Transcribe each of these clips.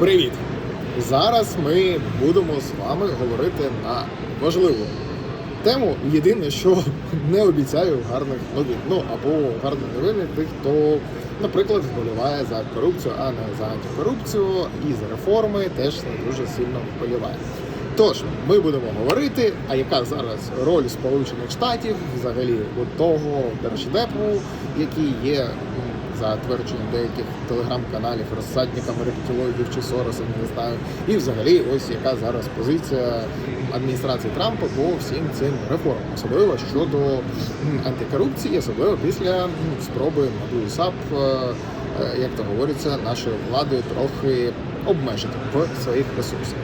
Привіт! Зараз ми будемо з вами говорити на важливу тему. Єдине, що не обіцяю гарних новин. Ну або гарні новини тих, хто, наприклад, вболіває за корупцію, а не за антикорупцію, і за реформи теж не дуже сильно вболіває. Тож ми будемо говорити, а яка зараз роль Сполучених Штатів, взагалі от того держдепу, який є за твердженням деяких телеграм-каналів розсадниками рептилоїдів чи Сороса, не знаю. І взагалі, ось яка зараз позиція адміністрації Трампа по всім цим реформам, особливо щодо антикорупції, особливо після спроби і САП, е, е, як то говориться, нашою владою трохи обмежити в своїх ресурсах.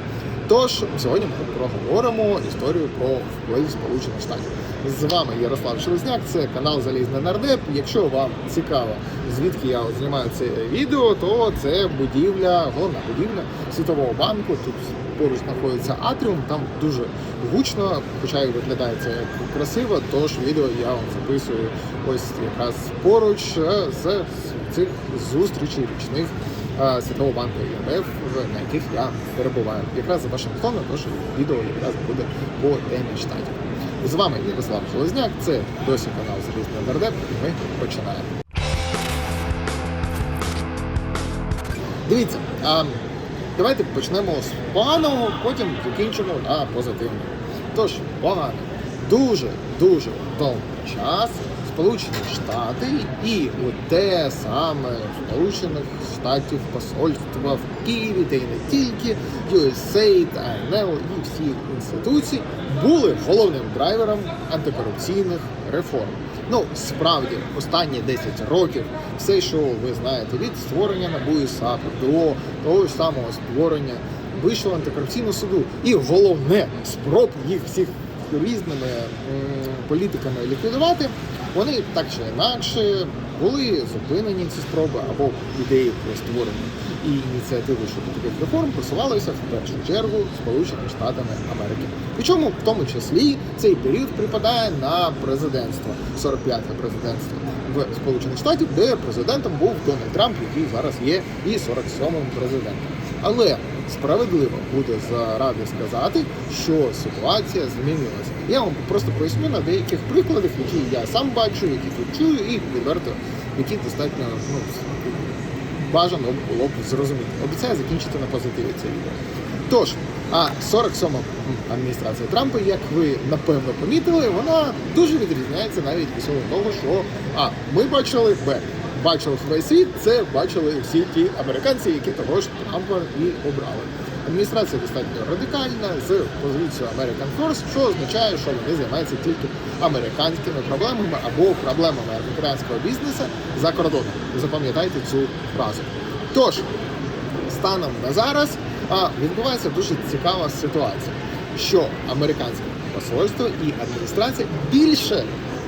Тож сьогодні ми проговоримо історію про вплив Сполучених Штатів. З вами Ярослав Шелезняк, це канал Залізний Нардеп. Якщо вам цікаво, звідки я знімаю це відео, то це будівля, головна будівля Світового банку. Тут поруч знаходиться Атріум, там дуже гучно, хоча і виглядає це красиво. Тож відео я вам записую ось якраз поруч е, з цих зустрічей річних е, Світового банку МВФ, на яких я перебуваю. Якраз за Вашингтоном, тож відео якраз буде по темі штатів. З вами Ярослав Железняк, це досі канал Залізний Нардеп, і ми починаємо. Дивіться, а, давайте почнемо з поганого, потім закінчимо на позитивному. Тож, погано. Дуже, дуже довгий час Сполучені Штати і те саме Сполучених Штатів посольства в Києві, та й не тільки USAID, АНЛ і всі інституції були головним драйвером антикорупційних реформ. Ну, справді, останні 10 років все, що ви знаєте, від створення НАБУ і САП до того ж самого створення Вищого антикорупційного суду, і головне спроб їх всіх різними м, політиками ліквідувати, вони так чи інакше були зупинені ці спроби або ідеї про створення і ініціативи щодо таких реформ просувалися в першу чергу Сполученими Штатами Америки. Причому в тому числі цей період припадає на президентство, 45-те президентство в Сполучених Штатів, де президентом був Дональд Трамп, який зараз є і 47-м президентом. Але справедливо буде заради сказати, що ситуація змінилася. Я вам просто поясню на деяких прикладах, які я сам бачу, які тут чую, і відверто, які достатньо ну, бажано було б зрозуміти. Обіцяю закінчити на позитиві це відео. Тож, а 47-ма адміністрація Трампа, як ви напевно помітили, вона дуже відрізняється навіть від того, що а ми бачили Б. Бачив весь світ, це бачили всі ті американці, які того ж Трампа і обрали. Адміністрація достатньо радикальна з позицією American First, що означає, що вони займаються тільки американськими проблемами або проблемами американського бізнесу за кордоном. Запам'ятайте цю фразу. Тож, станом на зараз відбувається дуже цікава ситуація, що американське посольство і адміністрація більше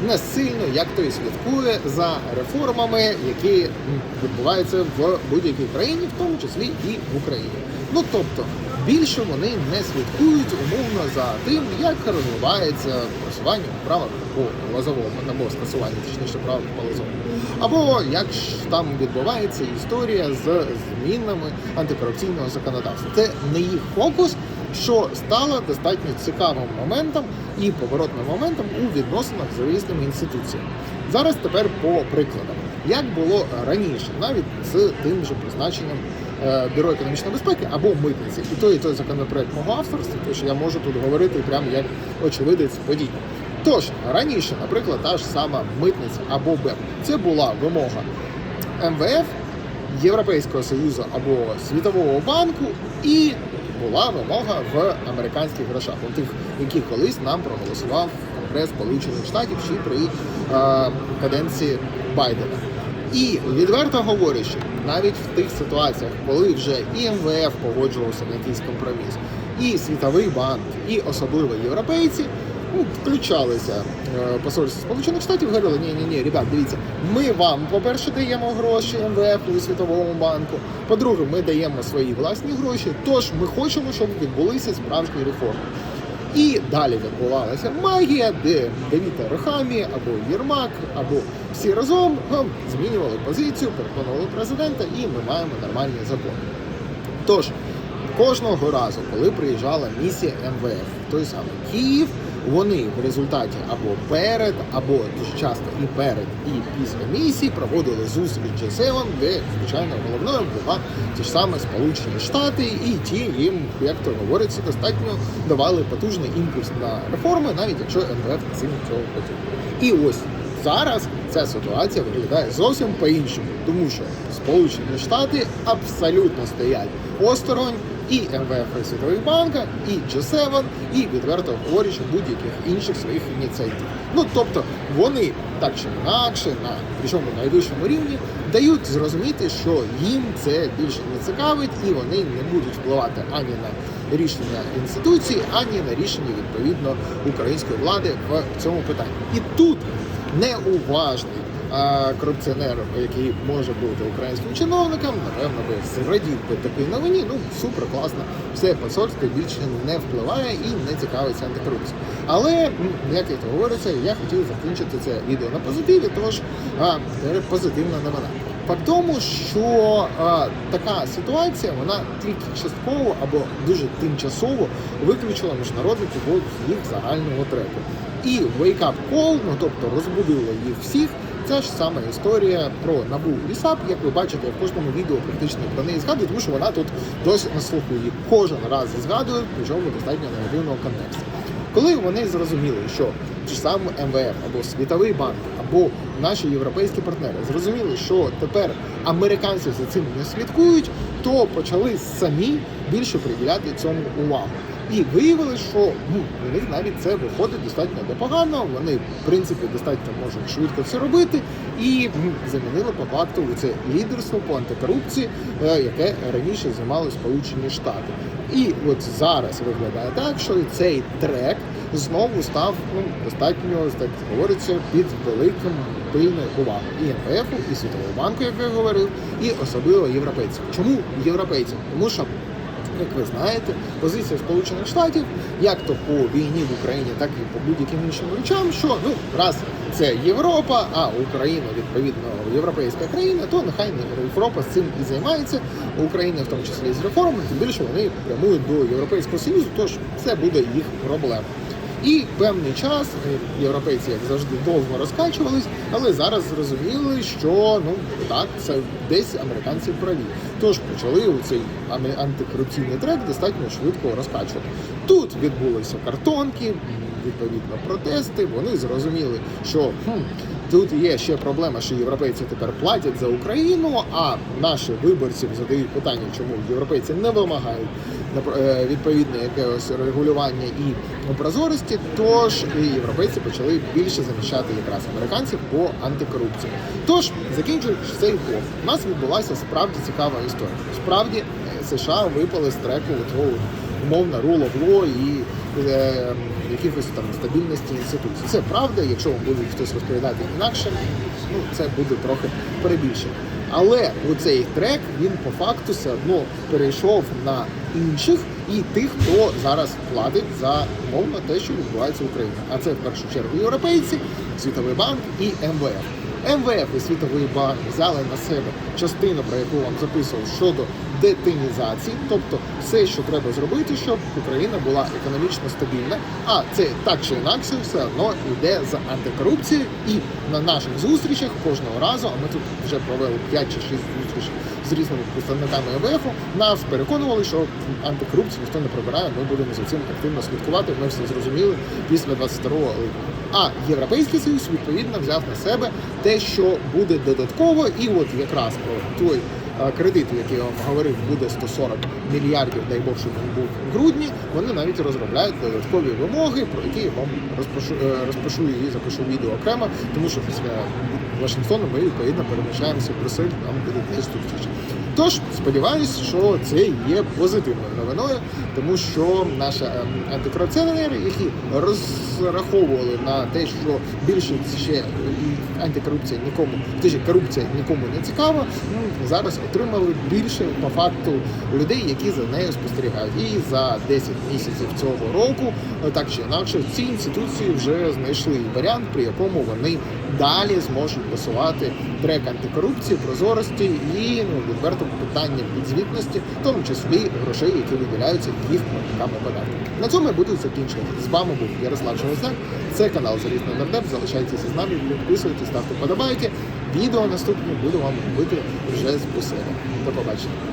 не сильно як то і слідкує за реформами, які відбуваються в будь-якій країні, в тому числі і в Україні. Ну тобто більше вони не слідкують умовно за тим, як розвивається просування у правах по лазовому або скасування, точніше прав по лазовому. Або як ж там відбувається історія з змінами антикорупційного законодавства. Це не їх фокус, що стало достатньо цікавим моментом і поворотним моментом у відносинах з різними інституціями. Зараз тепер по прикладам. Як було раніше, навіть з тим же призначенням е, Бюро економічної безпеки або митниці, і той, і той законопроект мого авторства, тож я можу тут говорити прямо як очевидець подій. Тож раніше, наприклад, та ж сама митниця або БЕП, це була вимога МВФ, Європейського Союзу або Світового банку, і була вимога в американських грошах, у тих, які колись нам проголосував Конгрес Сполучених Штатів ще при е, каденції Байдена. І відверто говорячи, навіть в тих ситуаціях, коли вже і МВФ погоджувався на якийсь компроміс, і Світовий банк, і особливо європейці ну, включалися посольство Сполучених Штатів, говорили, ні, ні, ні, ребят, дивіться, ми вам, по-перше, даємо гроші МВФ і Світовому банку. По-друге, ми даємо свої власні гроші. Тож ми хочемо, щоб відбулися справжні реформи. І далі відбувалася магія, де Давіта Рохамі або Єрмак, або всі разом змінювали позицію, переконували президента, і ми маємо нормальні закони. Тож, кожного разу, коли приїжджала місія МВФ, той самий Київ, вони в результаті або перед, або дуже часто і перед, і після місії проводили зустріч G7, де, звичайно, головною була ті ж саме Сполучені Штати, і ті їм, як то говориться, достатньо давали потужний імпульс на реформи, навіть якщо МВФ сильно цього хотів. І ось зараз ця ситуація виглядає зовсім по-іншому, тому що Сполучені Штати абсолютно стоять осторонь і МВФ і Світовий банка, і G7, і відверто говорячи будь-яких інших своїх ініціатив. Ну тобто вони так чи інакше, на причому найвищому рівні, дають зрозуміти, що їм це більше не цікавить, і вони не будуть впливати ані на рішення інституцій, ані на рішення відповідно української влади в цьому питанні. І тут неуважний а, корупціонер, який може бути українським чиновником, напевно, би зрадів би такій новині. Ну супер класно. Все посольство більше не впливає і не цікавиться антикорупцією. Але як то говориться, я хотів закінчити це відео на позитиві, тож а, позитивна новина. Факт тому, що а, така ситуація вона тільки частково або дуже тимчасово виключила міжнародників з їх загального треку. І wake up call, ну тобто розбудило їх всіх. Це ж сама історія про набу і САП, як ви бачите, в кожному відео практично про неї згадую, тому що вона тут досі на слуху її кожен раз згадують, причому достатньо негативного контексту. Коли вони зрозуміли, що ті ж саме МВФ або Світовий банк, або наші європейські партнери зрозуміли, що тепер американці за цим не слідкують, то почали самі більше приділяти цьому увагу. І виявили, що ну, у них навіть це виходить достатньо непогано. Вони, в принципі, достатньо можуть швидко це робити, і ну, замінили по факту це лідерство по антикорупції, е, яке раніше займали Сполучені Штати. І от зараз виглядає так, що цей трек знову став ну, достатньо, так говориться, під великим пильною увагою і МВФ, і Світового банку, як я говорив, і особливо європейців. Чому європейців? Тому що як ви знаєте, позиція Сполучених Штатів, як то по війні в Україні, так і по будь-яким іншим речам, що ну раз це Європа, а Україна відповідно європейська країна, то нехай не Європа з цим і займається, Україна в тому числі з реформами, тим більше вони прямують до Європейського Союзу, тож це буде їх проблема. І певний час е, європейці, як завжди, довго розкачувались, але зараз зрозуміли, що ну так, це десь американці праві. Тож почали у цей антикорупційний трек достатньо швидко розкачувати. Тут відбулися картонки, відповідно протести. Вони зрозуміли, що хм, тут є ще проблема, що європейці тепер платять за Україну, а наші виборці задають питання, чому європейці не вимагають відповідне якогось регулювання і прозорості. Тож і європейці почали більше заміщати якраз американців по антикорупції. Тож, закінчуючи цей блок, у нас відбулася справді цікава історія. Справді е, США випали з треку цього умовно rule of law і е, якихось там стабільності інституцій. Це правда, якщо вам буде хтось розповідати інакше, ну це буде трохи перебільшено. Але у цей трек він по факту все одно перейшов на інших і тих, хто зараз платить за мовно те, що відбувається в Україні. А це в першу чергу європейці, Світовий банк і МВФ. МВФ і Світовий банк взяли на себе частину, про яку вам записував щодо детинізації, тобто все, що треба зробити, щоб Україна була економічно стабільна. А це так чи інакше все одно йде за антикорупцією. І на наших зустрічах кожного разу, а ми тут вже провели 5 чи 6 зустрічей з різними представниками МВФ, нас переконували, що антикорупцію ніхто не прибирає. Ми будемо за цим активно слідкувати. Ми все зрозуміли після 22 липня. А Європейський Союз відповідно взяв на себе те, що буде додатково, і от якраз про той кредит, який я вам говорив, буде 140 мільярдів, дай Бог, щоб він був в грудні. Вони навіть розробляють додаткові вимоги, про які я вам розпишу, е, розпишу і запишу відео окремо, тому що після Вашингтону ми відповідно переміщаємося в Брюссель, там буде теж зустріч. Тож сподіваюся, що це є позитивною новиною, тому що наші ем, антикорупціонери, які розраховували на те, що більше ще антикорупція нікому, точніше, корупція нікому не цікава, ну, зараз отримали більше по факту людей, які за нею спостерігають. І за 10 місяців цього року, так чи інакше, ці інституції вже знайшли варіант, при якому вони далі зможуть просувати трек антикорупції, прозорості і ну відверто питання підзвітності, в тому числі грошей, які виділяються їх платниками податків. На цьому я буду закінчувати. З вами був Ярослав Шелезняк. Це канал Залізний Нардеп. Залишайтеся з нами, підписуйтесь, ставте подобайки. Відео наступні буду вам робити вже з Брюсселя. До побачення.